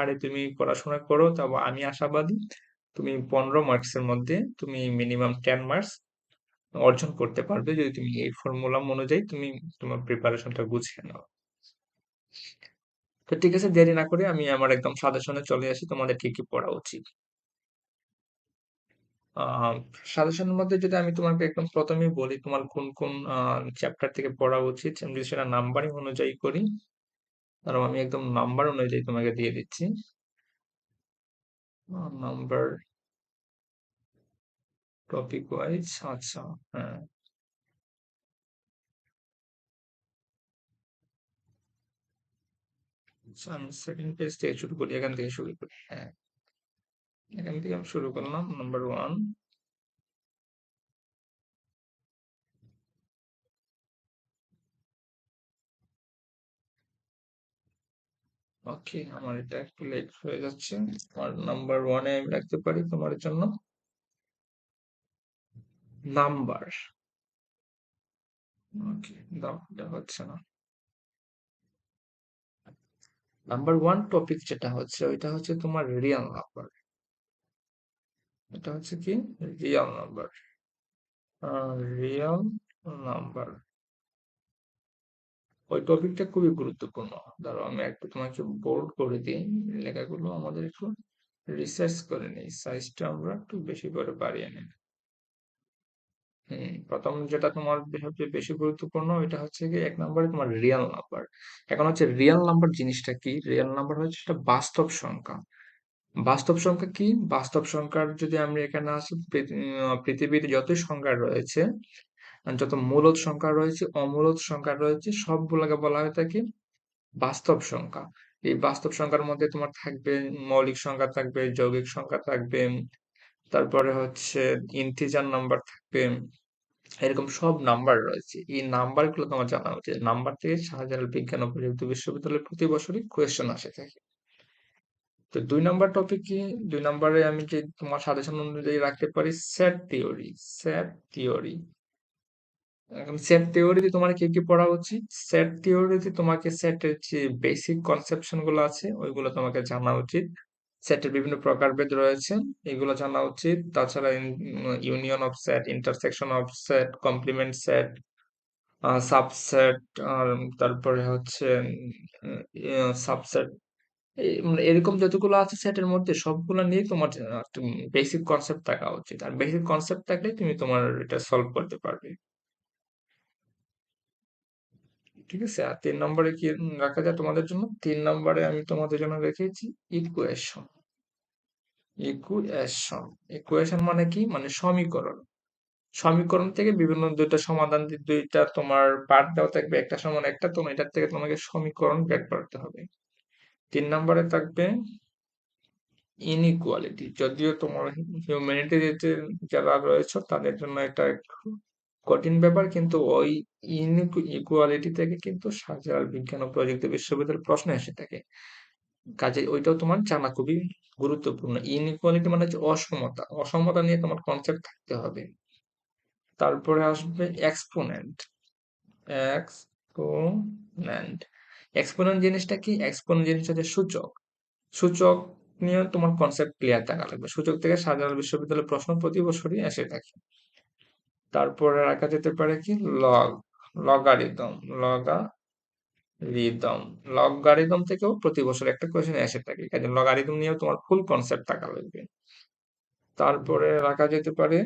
হারে তুমি পড়াশোনা করো, তবে আমি আশাবাদী। তুমি পনেরো মার্কসের মধ্যে তুমি মিনিমাম টেন মার্কস অর্জন করতে পারবে যদি তুমি এই ফর্মুলা অনুযায়ী তুমি তোমার প্রিপারেশনটা গুছিয়ে নাও। তো ঠিক আছে, দেরি না করে আমি আমার একদম সাজেশনে চলে আসি, তোমাদের কি কি পড়া উচিত। সাজেশনের মধ্যে যদি আমি তোমাকে একদম প্রথমেই বলি তোমার কোন কোন চ্যাপ্টার থেকে পড়া উচিত, আমি যদি সেটা নাম্বারিং অনুযায়ী করি কারণ আমি একদম নাম্বার অনুযায়ী তোমাকে দিয়ে দিচ্ছি। নাম্বার টপিক ওয়াইজ আচ্ছা হ্যাঁ। আচ্ছা, আমি সেকেন্ড পেজ থেকে শুরু করি এখান থেকে শুরু করি হ্যাঁ। এখান থেকে আমি শুরু করলাম নাম্বার ওয়ান ওকে আমার এটা একটু লেট হয়ে যাচ্ছে। আমার নাম্বার ওয়ানে আমি রাখতে পারি তোমার জন্য। নাম্বার ওকে এটা হচ্ছে না। নাম্বার ওয়ান টপিক যেটা হচ্ছে, ওইটা হচ্ছে তোমার রিয়েল নাম্বার এটা হচ্ছে কি? রিয়েল নাম্বার রিয়েল নাম্বার ওই টপিকটা খুবই গুরুত্বপূর্ণ। ধরো, আমি একটু তোমাকে বোল্ড করে দিই। লেখাগুলো আমাদের একটু রিসার্চ করে নিই। সাইজটা আমরা একটু বেশি করে বাড়িয়ে নিই। প্রথম যেটা তোমার সবচেয়ে বেশি গুরুত্বপূর্ণ, এটা হচ্ছে কি এক নম্বরে তোমার রিয়েল নাম্বার এখন হচ্ছে রিয়েল নাম্বার জিনিসটা কি? রিয়েল নাম্বার হচ্ছে সেটা বাস্তব সংখ্যা। বাস্তব সংখ্যা কি? বাস্তব সংখ্যার যদি আমরা এখানে আসি পৃথিবীতে যত সংখ্যা রয়েছে যত মূলদ সংখ্যা রয়েছে অমূলদ সংখ্যা রয়েছে, সবগুলোকে বলা হয়ে থাকে বাস্তব সংখ্যা। এই বাস্তব সংখ্যার মধ্যে তোমার থাকবে মৌলিক সংখ্যা থাকবে, যৌগিক সংখ্যা থাকবে, তারপরে হচ্ছে ইন্টিজার নাম্বার থাকবে, এরকম সব নাম্বার রয়েছে। এই নাম্বারগুলো তোমার জানা উচিত। নাম্বার থেকে শাহজালাল বিজ্ঞান ও প্রযুক্তি বিশ্ববিদ্যালয়ে প্রতি বছরই কোয়েশ্চেন আসে থাকে। তো দুই নাম্বার টপিক কি? দুই নাম্বারে আমি যে তোমার সাজেশন অনুযায়ী রাখতে পারি? সেট থিওরি সেট থিওরি এখন সেট থিওরিতে তোমার কি কি পড়া উচিত? সেট থিওরিতে তোমাকে সেটের যে বেসিক কনসেপশনগুলো আছে, ওইগুলো তোমাকে জানা উচিত। সেটের বিভিন্ন প্রকারভেদ রয়েছে, এগুলো জানা উচিত। তাছাড়া union of set intersection of set complement set subset তারপরে হচ্ছে সাবসেট মানে এরকম যতগুলো আছে সেটের মধ্যে সবগুলো নিয়ে তোমার বেসিক কনসেপ্ট থাকা উচিত। আর বেসিক কনসেপ্ট থাকলে তুমি তোমার এটা সলভ করতে পারবে। ঠিক আছে? আর তিন নম্বরে কি রাখা যায় তোমাদের জন্য? তিন নম্বরে আমি তোমাদের জন্য রেখেছি ইকুয়েশন ইকুয়েশন ইকুয়েশন মানে কি? মানে সমীকরণ। সমীকরণ থেকে বিভিন্ন দুইটা সমাধান দুইটা তোমার পার্ট দেওয়া থাকবে, একটা সমান একটা তোমার এটার থেকে তোমাকে সমীকরণ বের করতে হবে। তিন নম্বরে থাকবে ইনইকুয়ালিটি যদিও তোমার হিউম্যানিটি যারা রয়েছে, তাদের জন্য এটা একটু কঠিন ব্যাপার, কিন্তু ওই ইকুয়ালিটি থেকে কিন্তু শাহজালাল বিজ্ঞান ও প্রযুক্তি বিশ্ববিদ্যালয়ের প্রশ্ন এসে থাকে। কাজে ওইটাও তোমার জানা খুবই গুরুত্বপূর্ণ। ইনইকুয়ালিটি মানে হচ্ছে অসমতা। অসমতা নিয়ে তোমার কনসেপ্ট থাকতে হবে। তারপরে আসবে এক্সপোনেন্ট এক্সপোনেন্ট এক্সপোনেন্ট জিনিসটা কি? এক্সপোনেন্ট জিনিস হচ্ছে সূচক। সূচক নিয়ে তোমার কনসেপ্ট ক্লিয়ার থাকা লাগবে। সূচক থেকে শাহজালাল বিশ্ববিদ্যালয়ের প্রশ্ন প্রতি বছরই এসে থাকে। তারপরে রাখা যেতে পারে কি? Log, logarithm logarithm logarithm থেকেও প্রতি বছর একটা কোয়েশ্চেন এসে থাকে। কাজে লগারিদম নিয়েও তোমার ফুল কনসেপ্ট থাকা লাগবে। তারপরে রাখা যেতে পারে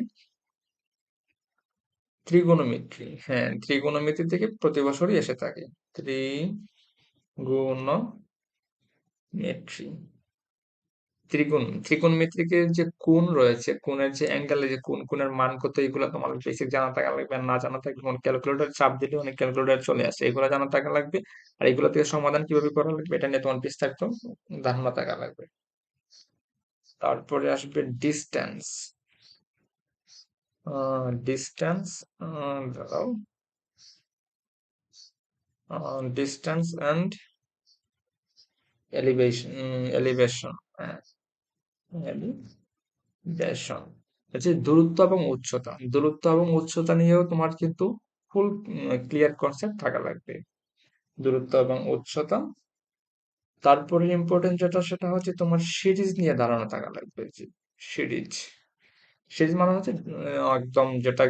ত্রিগোনোমেট্রি হ্যাঁ ত্রিগোনোমেট্রি থেকে প্রতি বছরই এসে থাকে। ত্রিগোনোমেট্রি ত্রিগুণ ত্রিকোণমিতিকের যে কোণ রয়েছে, কোণের যে অ্যাঙ্গেলের যে কোণ, কোণের মান কত, এগুলো তোমার বেসিক জানা থাকা লাগবে না জানা থাকলে তোমার ক্যালকুলেটর চাপ দিলে অনেক ক্যালকুলেটর চলে আসে, এগুলো জানা থাকা লাগবে, আর এগুলো থেকে সমাধান কীভাবে করা লাগবে, এটা নিয়ে তোমার বিস্তারিত ধারণা থাকা লাগবে। তারপরে আসবে ডিস্টেন্স ডিস্টেন্স দাঁড়াও। ডিস্টেন্স অ্যান্ড এলিভেশন এলিভেশন হ্যাঁ। দূরত্ব এবং উচ্চতা। দূরত্ব এবং উচ্চতা নিয়েও তোমার কিন্তু ফুল ক্লিয়ার কনসেপ্ট থাকা লাগবে। দূরত্ব এবং উচ্চতা। তারপরে ইম্পর্টেন্ট যেটা সেটা হচ্ছে তোমার সিরিজ নিয়ে ধারণা থাকা লাগবে সিরিজ। সিরিজ মানে হচ্ছে একদম যেটা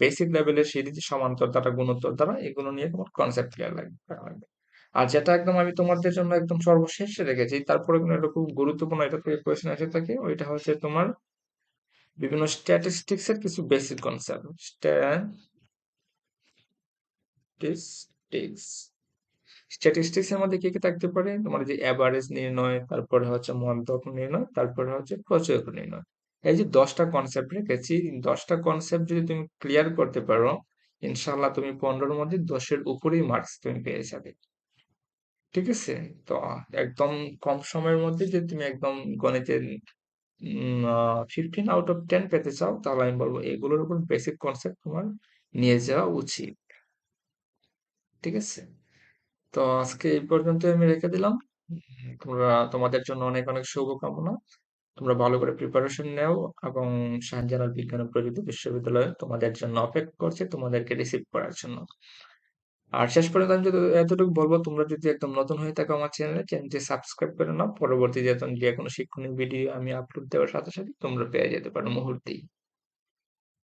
বেসিক লেভেলের সিরিজ, সমান্তর দ্বারা, গুণোত্তর দ্বারা এগুলো নিয়ে তোমার কনসেপ্ট ক্লিয়ার লাগবে থাকা লাগবে। আর যেটা একদম আমি তোমাদের জন্য একদম সর্বশেষে রেখেছি, তারপরে কিন্তু এটা খুব গুরুত্বপূর্ণ এটা থেকে কোয়েশ্চেন এসে থাকে, ওইটা হচ্ছে তোমার বিভিন্ন স্ট্যাটিস্টিক্স এর কিছু বেসিক কনসেপ্ট স্ট্যাটিস্টিক্স স্ট্যাটিস্টিক্স এর মধ্যে কি কি থাকতে পারে? তোমার যে অ্যাভারেজ নির্ণয়, তারপরে হচ্ছে মধ্যক নির্ণয়, তারপরে হচ্ছে প্রচয়ক নির্ণয়। এই যে দশটা কনসেপ্ট রেখেছি দশটা কনসেপ্ট যদি তুমি ক্লিয়ার করতে পারো ইনশাল্লাহ তুমি পনেরোর মধ্যে দশের উপরেই মার্কস তুমি পেয়ে যাবে। ঠিক আছে? তো একদম কম সময়ের মধ্যে যদি তুমি একদম গণিতের ফিফটিন আউট অফ টেন পেতে চাও, তাহলে আমি বলব এগুলোর উপর বেসিক কনসেপ্ট তোমার নিয়ে যাওয়া উচিত। ঠিক আছে? তো আজকে এই পর্যন্ত আমি রেখে দিলাম। তোমরা, তোমাদের জন্য অনেক অনেক শুভকামনা। তোমরা ভালো করে প্রিপারেশন নেও এবং শাহজালাল বিজ্ঞান ও প্রযুক্তি বিশ্ববিদ্যালয় তোমাদের জন্য অপেক্ষা করছে তোমাদেরকে রিসিভ করার জন্য। আর শেষ পর্যন্ত আমি যদি এতটুকু বলব, তোমরা যদি একদম নতুন হয়ে থাকো আমার চ্যানেলে চ্যানেলটি সাবস্ক্রাইব করে নাও। পরবর্তী যে কোনো শিক্ষণীয় ভিডিও আমি আপলোড দেওয়ার সাথে সাথে তোমরা পেয়ে যেতে পারো মুহূর্তেই।